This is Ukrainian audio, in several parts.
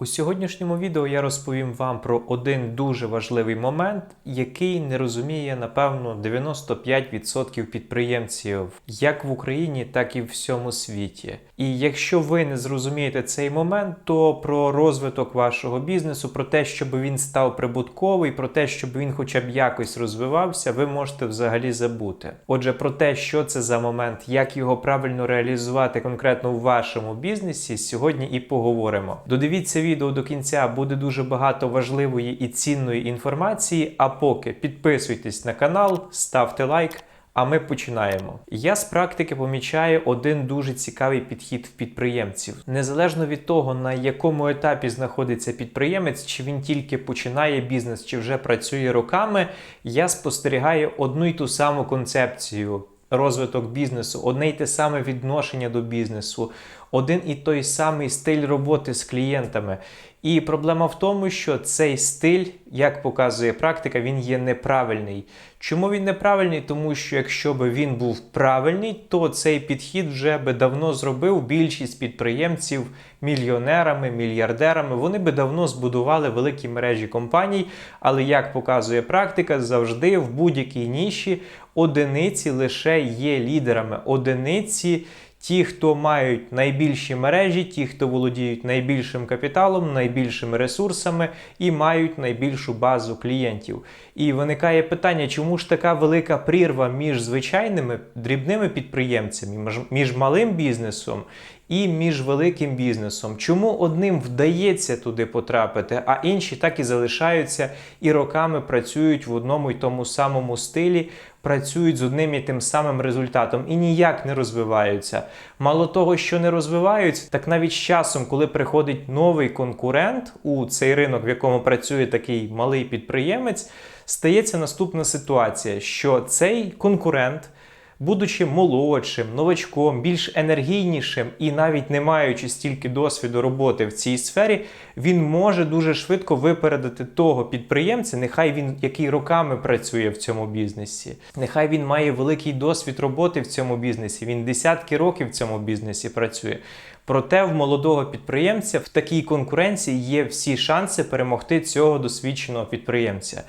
У сьогоднішньому відео я розповім вам про один дуже важливий момент, який не розуміє, напевно, 95% підприємців як в Україні, так і в всьому світі. І якщо ви не зрозумієте цей момент, то про розвиток вашого бізнесу, про те, щоб він став прибутковий, про те, щоб він хоча б якось розвивався, ви можете взагалі забути. Отже, про те, що це за момент, як його правильно реалізувати конкретно в вашому бізнесі, сьогодні і поговоримо. Додивіться відео до кінця, буде дуже багато важливої і цінної інформації. А поки підписуйтесь на канал, ставте лайк. А ми починаємо. Я з практики помічаю один дуже цікавий підхід в підприємців. Незалежно від того, на якому етапі знаходиться підприємець, чи він тільки починає бізнес, чи вже працює роками, я спостерігаю одну й ту саму концепцію. Розвиток бізнесу, одне й те саме відношення до бізнесу, один і той самий стиль роботи з клієнтами. І проблема в тому, що цей стиль, як показує практика, він є неправильний. Чому він неправильний? Тому що якщо би він був правильний, то цей підхід вже би давно зробив більшість підприємців мільйонерами, мільярдерами. Вони би давно збудували великі мережі компаній. Але як показує практика, завжди в будь-якій ніші одиниці лише є лідерами. Одиниці. Ті, хто мають найбільші мережі, ті, хто володіють найбільшим капіталом, найбільшими ресурсами і мають найбільшу базу клієнтів. І виникає питання, чому ж така велика прірва між звичайними дрібними підприємцями, між малим бізнесом і між великим бізнесом. Чому одним вдається туди потрапити, а інші так і залишаються і роками працюють в одному й тому самому стилі, працюють з одним і тим самим результатом і ніяк не розвиваються. Мало того, що не розвиваються, так навіть з часом, коли приходить новий конкурент у цей ринок, в якому працює такий малий підприємець, стається наступна ситуація, що цей конкурент будучи молодшим, новачком, більш енергійнішим і навіть не маючи стільки досвіду роботи в цій сфері, він може дуже швидко випередити того підприємця, нехай він який роками працює в цьому бізнесі, нехай він має великий досвід роботи в цьому бізнесі. Він десятки років в цьому бізнесі працює. Проте в молодого підприємця в такій конкуренції є всі шанси перемогти цього досвідченого підприємця.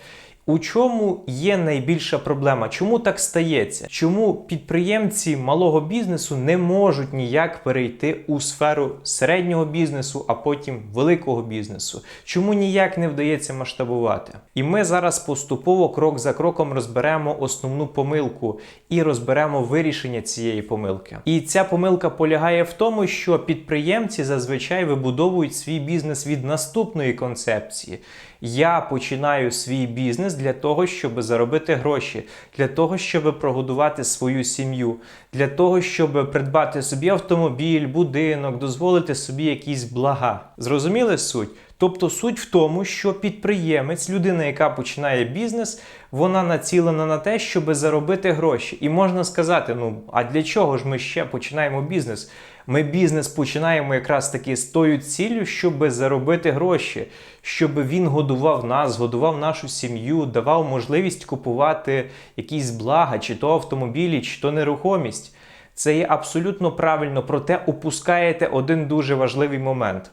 У чому є найбільша проблема? Чому так стається? Чому підприємці малого бізнесу не можуть ніяк перейти у сферу середнього бізнесу, а потім великого бізнесу? Чому ніяк не вдається масштабувати? І ми зараз поступово крок за кроком розберемо основну помилку і розберемо вирішення цієї помилки. І ця помилка полягає в тому, що підприємці зазвичай вибудовують свій бізнес від наступної концепції. Я починаю свій бізнес для того, щоб заробити гроші, для того, щоб прогодувати свою сім'ю, для того, щоб придбати собі автомобіль, будинок, дозволити собі якісь блага. Зрозуміли суть? Тобто суть в тому, що підприємець, людина, яка починає бізнес, вона націлена на те, щоб заробити гроші. І можна сказати: ну а для чого ж ми ще починаємо бізнес? Ми бізнес починаємо якраз таки з тою ціллю, щоб заробити гроші, щоб він годував нас, годував нашу сім'ю, давав можливість купувати якісь блага, чи то автомобілі, чи то нерухомість. Це є абсолютно правильно, проте упускаєте один дуже важливий момент.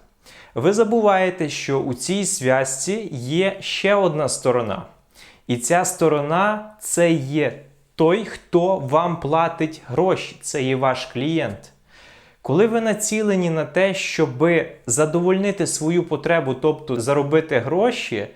Ви забуваєте, що у цій зв'язці є ще одна сторона. І ця сторона це є той, хто вам платить гроші, це є ваш клієнт. Коли ви націлені на те, щоб задовольнити свою потребу, тобто заробити гроші,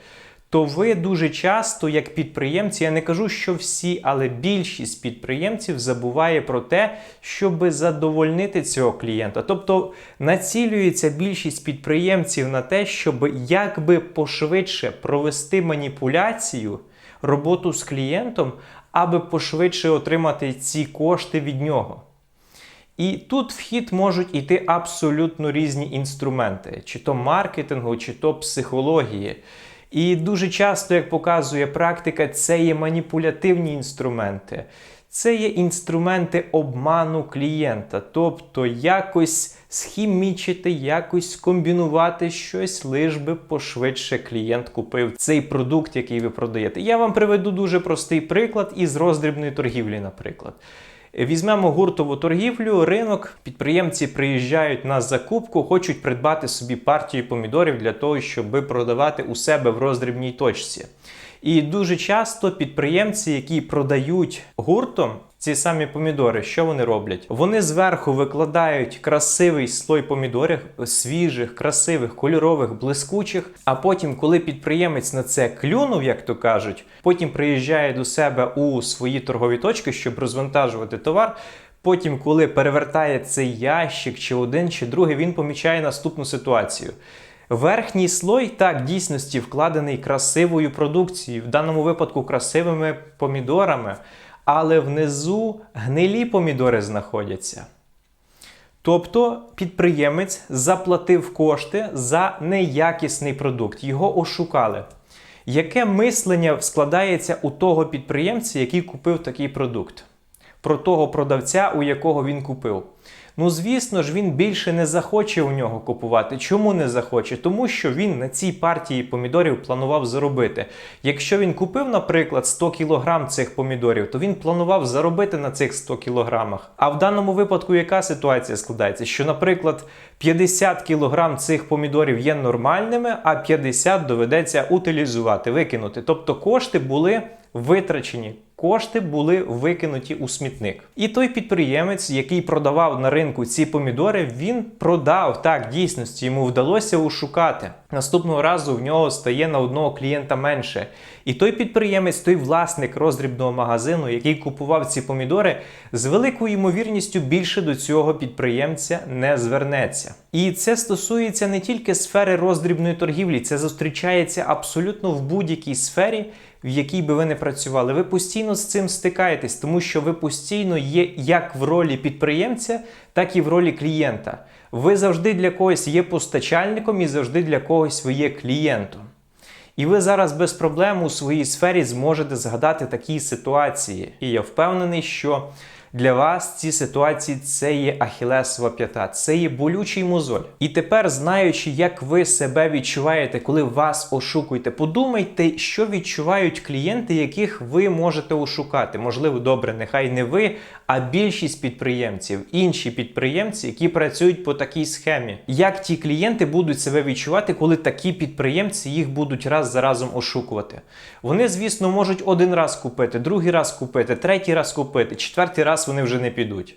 то ви дуже часто, як підприємці, я не кажу, що всі, але більшість підприємців забуває про те, щоб задовольнити цього клієнта. Тобто націлюється більшість підприємців на те, щоб якби пошвидше провести маніпуляцію, роботу з клієнтом, аби пошвидше отримати ці кошти від нього. І тут в хід можуть йти абсолютно різні інструменти, чи то маркетингу, чи то психології. І дуже часто, як показує практика, це є маніпулятивні інструменти. Це є інструменти обману клієнта, тобто якось схімічити, якось комбінувати щось, лиш би пошвидше клієнт купив цей продукт, який ви продаєте. Я вам приведу дуже простий приклад із роздрібної торгівлі, наприклад. Візьмемо гуртову торгівлю, ринок. Підприємці приїжджають на закупку, хочуть придбати собі партію помідорів для того, щоб продавати у себе в роздрібній точці. І дуже часто підприємці, які продають гуртом ці самі помідори, що вони роблять? Вони зверху викладають красивий слой помідорів, свіжих, красивих, кольорових, блискучих. А потім, коли підприємець на це клюнув, як то кажуть, потім приїжджає до себе у свої торгові точки, щоб розвантажувати товар. Потім, коли перевертає цей ящик, чи один, чи другий, він помічає наступну ситуацію. Верхній слой так дійсності вкладений красивою продукцією, в даному випадку красивими помідорами, але внизу гнилі помідори знаходяться. Тобто підприємець заплатив кошти за неякісний продукт, його ошукали. Яке мислення складається у того підприємця, який купив такий продукт? Про того продавця, у якого він купив? Ну, звісно ж, він більше не захоче у нього купувати. Чому не захоче? Тому що він на цій партії помідорів планував заробити. Якщо він купив, наприклад, 100 кг цих помідорів, то він планував заробити на цих 100 кг. А в даному випадку яка ситуація складається? Що, наприклад, 50 кг цих помідорів є нормальними, а 50 доведеться утилізувати, викинути. Тобто кошти були витрачені. Кошти були викинуті у смітник. І той підприємець, який продавав на ринку ці помідори, він продав так дійсності. Йому вдалося ушукати. Наступного разу в нього стає на одного клієнта менше. І той підприємець, той власник роздрібного магазину, який купував ці помідори, з великою ймовірністю більше до цього підприємця не звернеться. І це стосується не тільки сфери роздрібної торгівлі, це зустрічається абсолютно в будь-якій сфері в якій би ви не працювали. Ви постійно з цим стикаєтесь, тому що ви постійно є як в ролі підприємця, так і в ролі клієнта. Ви завжди для когось є постачальником і завжди для когось ви є клієнтом. І ви зараз без проблем у своїй сфері зможете згадати такі ситуації. І я впевнений, що для вас ці ситуації це є ахілесова п'ята, це є болючий мозоль. І тепер, знаючи, як ви себе відчуваєте, коли вас ошукуєте, подумайте, що відчувають клієнти, яких ви можете ошукати. Можливо, добре, нехай не ви, а більшість підприємців, інші підприємці, які працюють по такій схемі. Як ті клієнти будуть себе відчувати, коли такі підприємці їх будуть раз за разом ошукувати? Вони, звісно, можуть один раз купити, другий раз купити, третій раз купити, четвертий раз вони вже не підуть.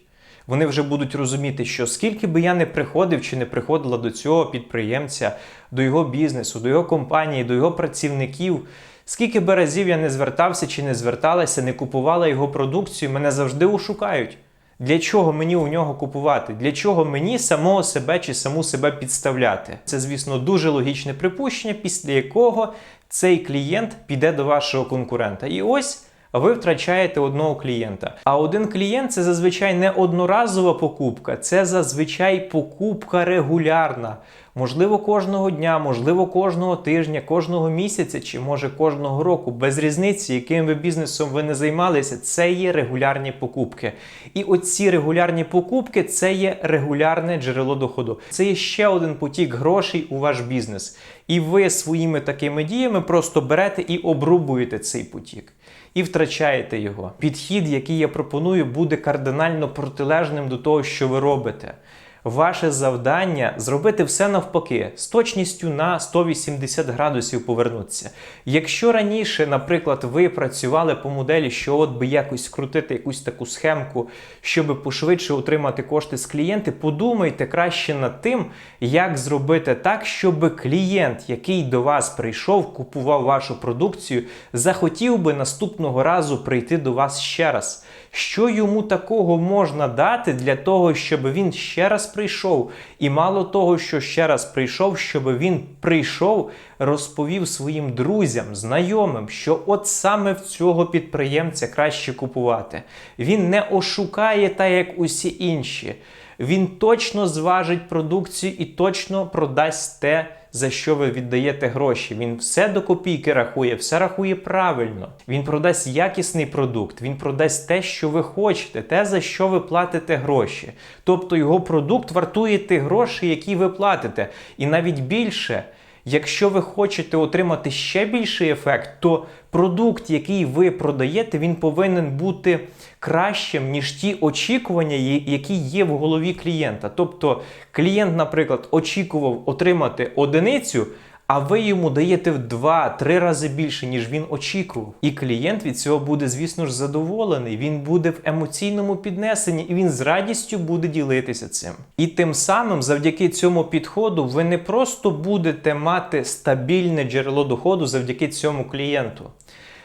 Вони вже будуть розуміти, що скільки би я не приходив чи не приходила до цього підприємця, до його бізнесу, до його компанії, до його працівників. Скільки би разів я не звертався чи не зверталася, не купувала його продукцію, мене завжди ушукають. Для чого мені у нього купувати? Для чого мені самого себе чи саму себе підставляти? Це, звісно, дуже логічне припущення, після якого цей клієнт піде до вашого конкурента. І ось ви втрачаєте одного клієнта. А один клієнт це зазвичай не одноразова покупка, це зазвичай покупка регулярна. Можливо, кожного дня, можливо, кожного тижня, кожного місяця чи може кожного року, без різниці, яким ви бізнесом ви не займалися, це є регулярні покупки. І оці регулярні покупки це є регулярне джерело доходу. Це є ще один потік грошей у ваш бізнес. І ви своїми такими діями просто берете і обрубуєте цей потік. І втрачаєте його. Підхід, який я пропоную, буде кардинально протилежним до того, що ви робите. Ваше завдання зробити все навпаки, з точністю на 180 градусів повернутися. Якщо раніше, наприклад, ви працювали по моделі, що от би якось вкрутити якусь таку схемку, щоб пошвидше отримати кошти з клієнти, подумайте краще над тим, як зробити так, щоб клієнт, який до вас прийшов, купував вашу продукцію, захотів би наступного разу прийти до вас ще раз. Що йому такого можна дати для того, щоб він ще раз прийшов? І мало того, що ще раз прийшов, щоб він прийшов, розповів своїм друзям, знайомим, що от саме в цього підприємця краще купувати. Він не ошукає так, як усі інші. Він точно зважить продукцію і точно продасть те за що ви віддаєте гроші. Він все до копійки рахує, все рахує правильно. Він продасть якісний продукт, він продасть те, що ви хочете, те, за що ви платите гроші. Тобто його продукт вартує тих грошей, які ви платите. І навіть більше. Якщо ви хочете отримати ще більший ефект, то продукт, який ви продаєте, він повинен бути кращим, ніж ті очікування, які є в голові клієнта. Тобто, клієнт, наприклад, очікував отримати одиницю. А ви йому даєте в 2-3 рази більше, ніж він очікував. І клієнт від цього буде, звісно ж, задоволений. Він буде в емоційному піднесенні і він з радістю буде ділитися цим. І тим самим, завдяки цьому підходу, ви не просто будете мати стабільне джерело доходу завдяки цьому клієнту.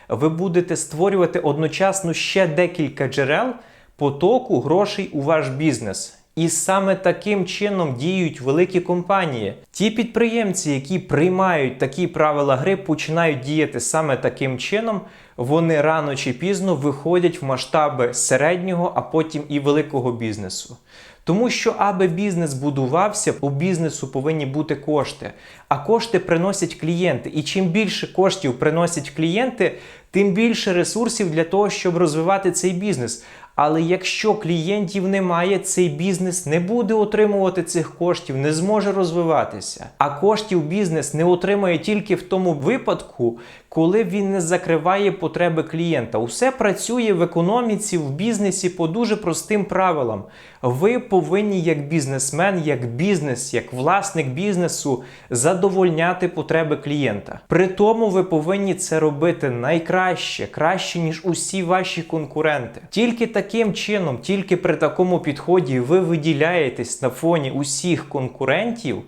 Ви будете створювати одночасно ще декілька джерел потоку грошей у ваш бізнес. І саме таким чином діють великі компанії. Ті підприємці, які приймають такі правила гри, починають діяти саме таким чином. Вони рано чи пізно виходять в масштаби середнього, а потім і великого бізнесу. Тому що, аби бізнес будувався, у бізнесу повинні бути кошти. А кошти приносять клієнти. І чим більше коштів приносять клієнти, тим більше ресурсів для того, щоб розвивати цей бізнес. Але якщо клієнтів немає, цей бізнес не буде отримувати цих коштів, не зможе розвиватися. А коштів бізнес не отримає тільки в тому випадку, коли він не закриває потреби клієнта. Усе працює в економіці, в бізнесі по дуже простим правилам. Ви повинні, як бізнесмен, як бізнес, як власник бізнесу, задовольняти потреби клієнта. При тому ви повинні це робити найкраще, краще ніж усі ваші конкуренти. Тільки таким чином, тільки при такому підході ви виділяєтесь на фоні усіх конкурентів.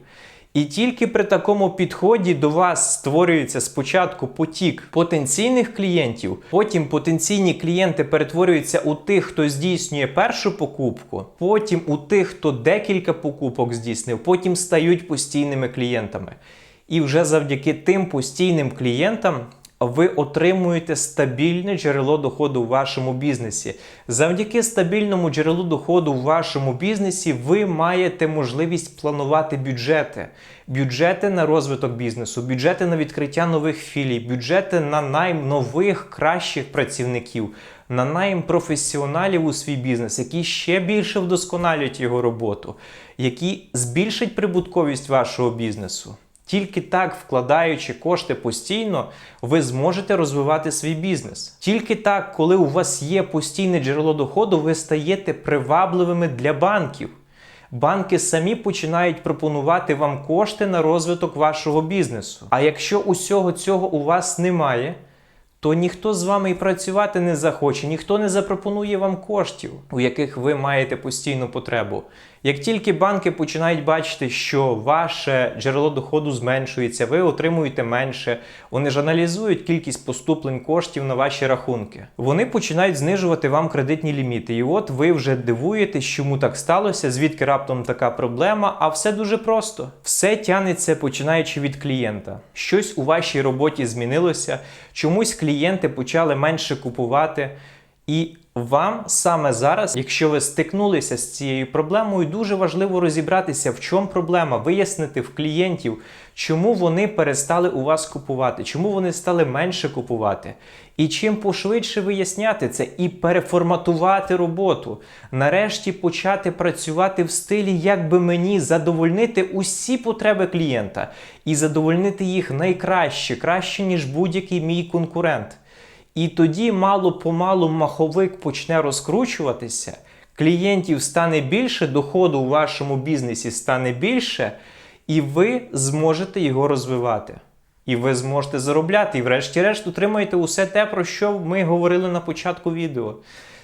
І тільки при такому підході до вас створюється спочатку потік потенційних клієнтів, потім потенційні клієнти перетворюються у тих, хто здійснює першу покупку, потім у тих, хто декілька покупок здійснив, потім стають постійними клієнтами. І вже завдяки тим постійним клієнтам ви отримуєте стабільне джерело доходу в вашому бізнесі. Завдяки стабільному джерелу доходу в вашому бізнесі ви маєте можливість планувати бюджети. Бюджети на розвиток бізнесу, бюджети на відкриття нових філій, бюджети на найм нових кращих працівників, на найм професіоналів у свій бізнес, які ще більше вдосконалюють його роботу, які збільшать прибутковість вашого бізнесу. Тільки так, вкладаючи кошти постійно, ви зможете розвивати свій бізнес. Тільки так, коли у вас є постійне джерело доходу, ви стаєте привабливими для банків. Банки самі починають пропонувати вам кошти на розвиток вашого бізнесу. А якщо усього цього у вас немає, то ніхто з вами і працювати не захоче, ніхто не запропонує вам коштів, у яких ви маєте постійну потребу. Як тільки банки починають бачити, що ваше джерело доходу зменшується, ви отримуєте менше, вони ж аналізують кількість поступлень коштів на ваші рахунки. Вони починають знижувати вам кредитні ліміти. І от ви вже дивуєтесь, чому так сталося, звідки раптом така проблема. А все дуже просто. Все тянеться починаючи від клієнта. Щось у вашій роботі змінилося, чомусь клієнти почали менше купувати. І вам саме зараз, якщо ви стикнулися з цією проблемою, дуже важливо розібратися, в чому проблема, вияснити в клієнтів, чому вони перестали у вас купувати, чому вони стали менше купувати. І чим пошвидше виясняти це і переформатувати роботу, нарешті почати працювати в стилі, як би мені задовольнити усі потреби клієнта і задовольнити їх найкраще, краще, ніж будь-який мій конкурент. І тоді мало-помалу маховик почне розкручуватися, клієнтів стане більше, доходу у вашому бізнесі стане більше, і ви зможете його розвивати. І ви зможете заробляти, і врешті-решт отримаєте усе те, про що ми говорили на початку відео.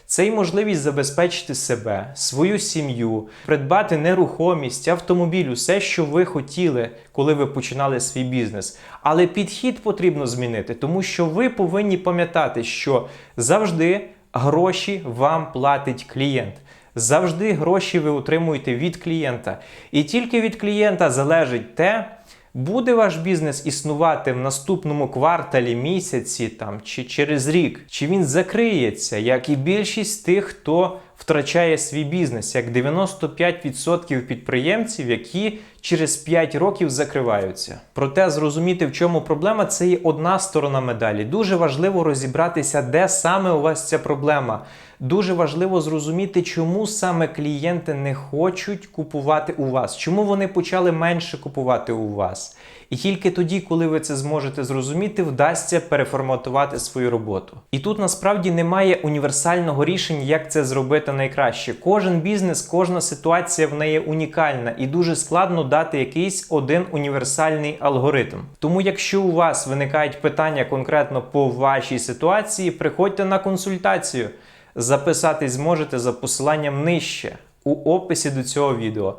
Це й можливість забезпечити себе, свою сім'ю, придбати нерухомість, автомобіль, усе, що ви хотіли, коли ви починали свій бізнес. Але підхід потрібно змінити, тому що ви повинні пам'ятати, що завжди гроші вам платить клієнт. Завжди гроші ви отримуєте від клієнта. І тільки від клієнта залежить те, буде ваш бізнес існувати в наступному кварталі, місяці там, чи через рік, чи він закриється, як і більшість тих, хто втрачає свій бізнес, як 95% підприємців, які через 5 років закриваються. Проте зрозуміти, в чому проблема, це є одна сторона медалі. Дуже важливо розібратися, де саме у вас ця проблема. Дуже важливо зрозуміти, чому саме клієнти не хочуть купувати у вас, чому вони почали менше купувати у вас. І тільки тоді, коли ви це зможете зрозуміти, вдасться переформатувати свою роботу. І тут насправді немає універсального рішення, як це зробити найкраще. Кожен бізнес, кожна ситуація в неї унікальна і дуже складно дати якийсь один універсальний алгоритм. Тому, якщо у вас виникають питання конкретно по вашій ситуації, приходьте на консультацію. Записатись зможете за посиланням нижче у описі до цього відео.